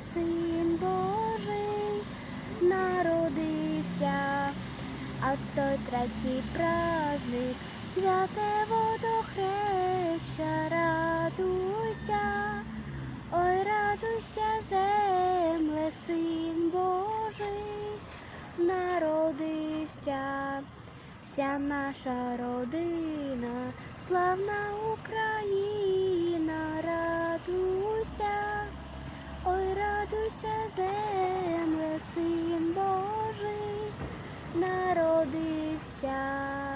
син Божий, народився, а той третій праздник святе водохреща, радуйся, ой, радуйся, земле, син Божий народився, вся наша родина, славна Україна, народився.